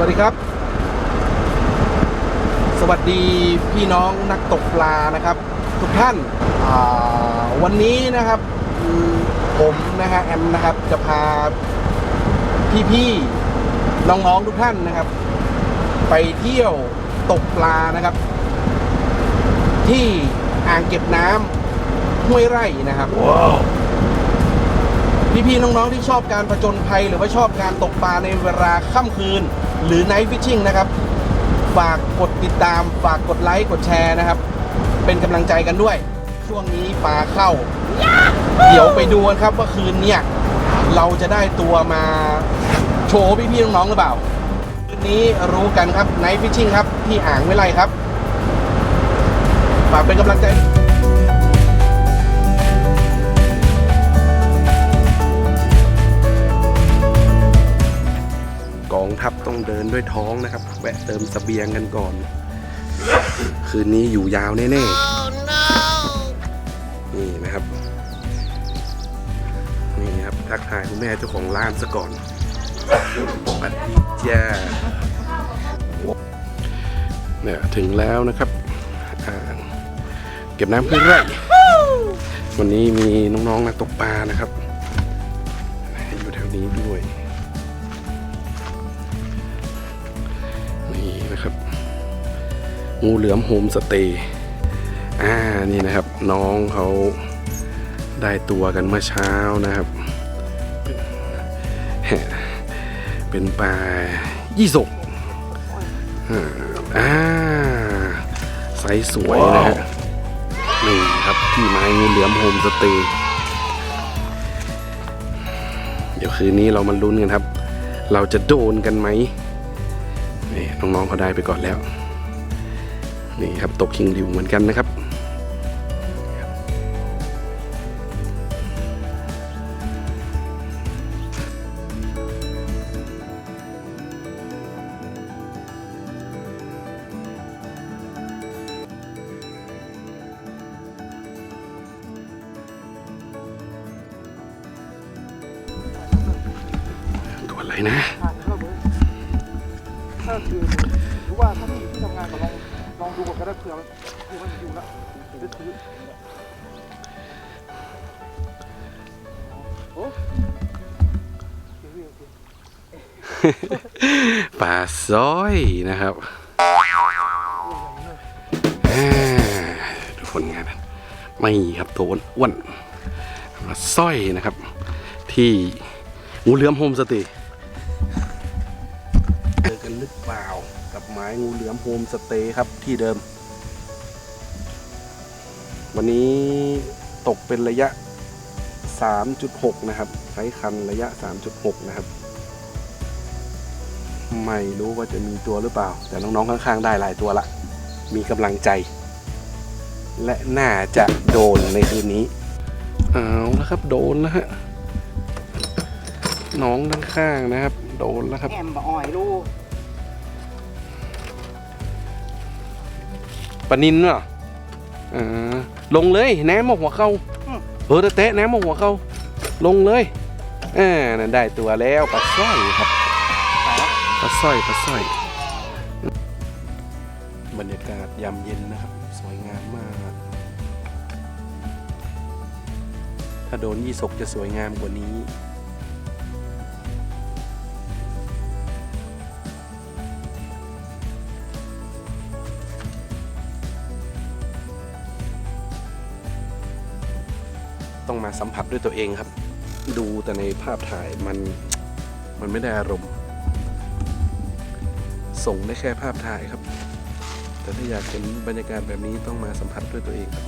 วัสดีครับ สวัสดีพี่น้องนักตกปลานะครับ ทุกท่านอ่าวันนี้นะครับอืมผมนะฮะแอมนะครับจะพาพี่ๆน้องๆทุกท่านนะครับ ไปเที่ยวตกปลานะครับ ที่อ่างเก็บน้ำห้วยไร่นะครับพี่ๆน้องๆที่ชอบการผจญภัย หรือว่าชอบการตกปลาในเวลาค่ำคืน หรือไนท์ฟิชชิ่งนะครับ ฝากกดติดตาม ฝากกดไลค์ กดแชร์นะครับ เป็นกำลังใจกันด้วย ช่วงนี้ปลาเข้า เดี๋ยวไปดูกันครับว่าคืนเนี้ยเราจะได้ตัวมาโชว์พี่ๆน้องๆหรือเปล่า คืนนี้รู้กันครับไนท์ฟิชชิ่งครับ ที่อ่างไม่ไรครับ ฝากเป็นกำลังใจ กองทัพต้องเดินด้วยท้องนะครับ แวะเติมสเสบียงกันก่อน คืนนี้อยู่ยาวแน่ๆนี่นะครับ นี่ครับ ทักทายคุณแม่เจ้าของร้านซะก่อนสวัดีจ้าเนี่ยถึงแล้วนะครับ เก็บน้ำเพื่อไร่วันนี้มีน้องๆนักตกปลานะครับ อยู่แถวนี้ด้วย งูเหลือมโฮมสเตย์อ่านี่นะครับน้องเขาได้ตัวกันเมื่อเช้านะครับ เป็นปลายี่สกอ่าไซส์สวยนะฮะนี่ครับที่ไม้งูเหลือมโฮมสเตย์เดี๋ยวคืนนี้เรามาลุ้นกันครับ เราจะโดนกันไหมนี่น้องๆเขาได้ไปก่อนแล้ว นี่ครับตกคิงริวเหมือนกันนะครับ ตัวอะไรนะ ดูก่อนก็ได้เผื่อมันเผื่อมันอยู่แล้วเดี๋ยวจะซื้อโอ้โอเคพี่โอเคปลาซอยนะครับดูผลงานไม่ครับโทนอ้วนปลาสร้อยนะครับ ที่งูเหลือมโฮมสเตย์ กับไม้งูเหลือมโฮมสเตย์ครับที่เดิม วันนี้ตกเป็นระยะ 3.6 นะครับ ใช้คันระยะ 3.6 นะครับ ไม่รู้ว่าจะมีตัวหรือเปล่า แต่น้องๆข้างๆได้หลายตัวละ มีกำลังใจ และน่าจะโดนในคืนนี้ เอาแล้วครับโดนแล้วฮะน้องด้านข้างนะครับ โดนแล้วครับ แอมบอ่อยลูก ปลานินเหรออ่าลงเลยแหนมมาหัวเข้าเออเตะแหนมมาหัวเข้าลงเลยอ่านั่นได้ตัวแล้วปลาสร้อยครับปลาสร้อยปลาสร้อย บรรยากาศยามเย็นนะครับ สวยงามมาก ถ้าโดนยี่สกจะสวยงามกว่านี้ ต้องมาสัมผัสด้วยตัวเองครับ ดูแต่ในภาพถ่ายมันมันไม่ได้อารมณ์ ส่งได้แค่ภาพถ่ายครับ แต่ถ้าอยากเห็นบรรยากาศแบบนี้ต้องมาสัมผัสด้วยตัวเองครับ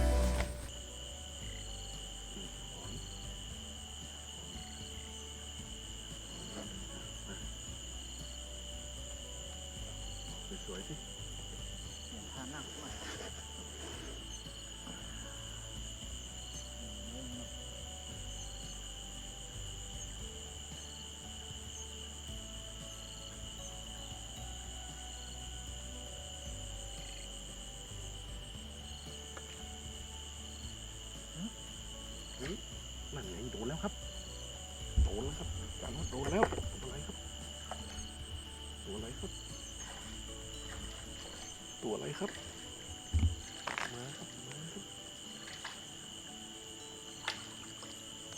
อะไรครับตัวอะไรครับ ตัวอะไรครับ มาครับ มาครับ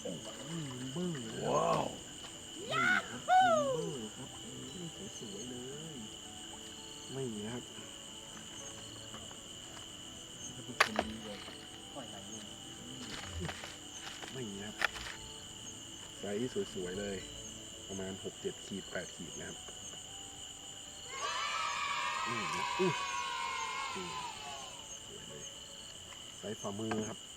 โอ้โหลิมเบอร์ว้าวนี่ครับลิมเบอร์ครับนี่สวยๆเลย ไม่นะครับท่านผู้ชมดูเลยไม่นะครับไซส์สวยๆเลย ประมาณ 6-7 ขีด 8 ขีดนะครับ อุ้ยสวยฝ่ามือครับ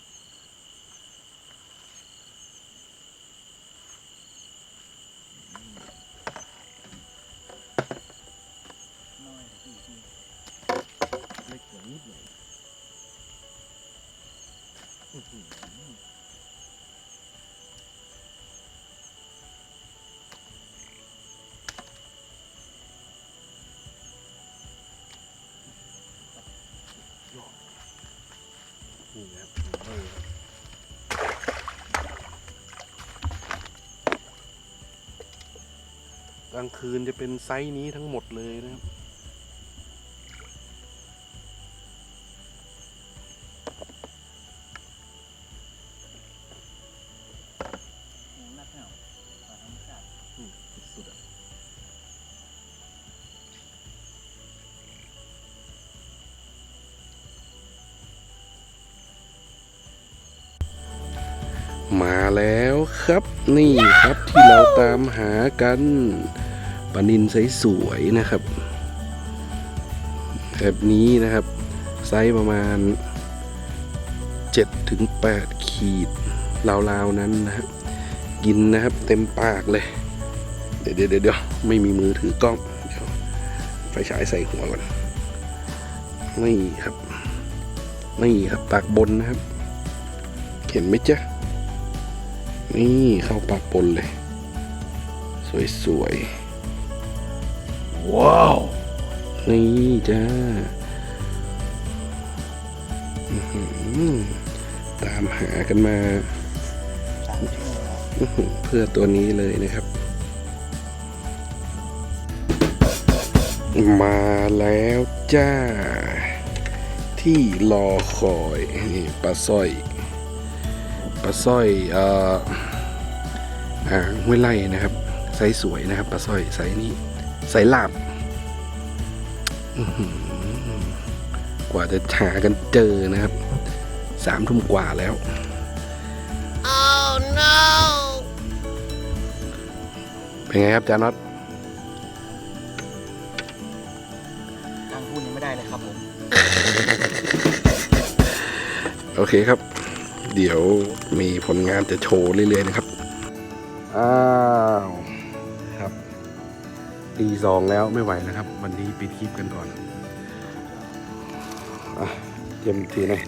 กลางคืนจะเป็นไซส์นี้ทั้งหมดเลยนะครับ สุดๆมาแล้วครับนี่ครับที่เราตามหากัน ปลานินไซส์สวยนะครับ แบบนี้นะครับ ไซส์ประมาณ7ถึง8ขีดราวๆนั้นนะครับ กินนะครับเต็มปากเลยเดี๋ยวเดี๋ยวเดี๋ยวไม่มีมือถือกล้องเดี๋ยวไฟฉายใส่หัวก่อนนี่ครับนี่ครับปากบนนะครับ เห็นไหมจ๊ะนี่เข้าปากบนเลย สวยๆ ว้าว นี่จ้าตามหากันมา เพื่อตัวนี้เลยนะครับ มาแล้วจ้า ที่รอคอยนี่ปลาสร้อยปลาสร้อยเอ่ออ่าห้วยไล่นะครับไซส์สวยนะครับปลาสร้อยไซส์นี้ ไซส์ลาบอื้อหือกว่าจะหากันเจอนะครับ สามทุ่มกว่าแล้วเป็นไงครับจาน็อตทางพูดยังไม่ได้เลยครับผม โอเคครับ เดี๋ยวมีผลงานจะโชว์เรื่อยๆนะครับอ้าวครับ ตีสองแล้วไม่ไหวนะครับ วันนี้ปิดคลิปกันก่อนอะเยี่ยมอีกทีหนะ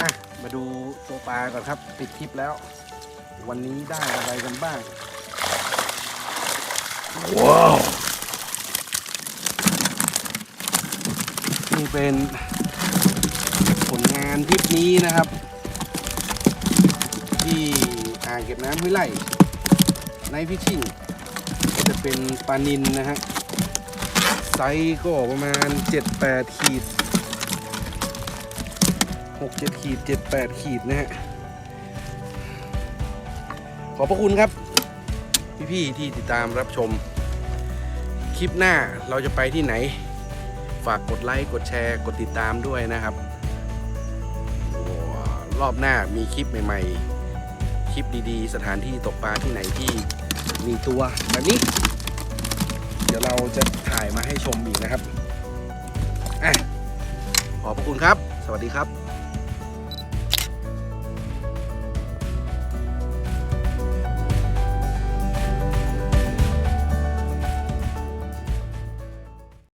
อะมาดูตัวปลาก่อนครับ ปิดคลิปแล้ว วันนี้ได้อะไรกันบ้าง ว้าว นี่เป็นผลงานทริปนี้นะครับ ที่อ่างเก็บน้ำห้วยไร่ ในพิชิ่งก็จะเป็นปลานินนะฮะไซส์ก็ประมาณ 7-8 ขีด 6-7 ขีด 7-8 ขีดนะฮะ ขอบพระคุณครับ พี่ๆที่ติดตามรับชม คลิปหน้าเราจะไปที่ไหน ฝากกดไลค์ กดแชร์ กดติดตามด้วยนะครับ รอบหน้ามีคลิปใหม่ ๆ คลิปดีๆ สถานที่ตกปลาที่ไหนที่ มีตัวแบบนี้ เดี๋ยวเราจะถ่ายมาให้ชมอีกนะครับอะขอบพระคุณครับ สวัสดีครับ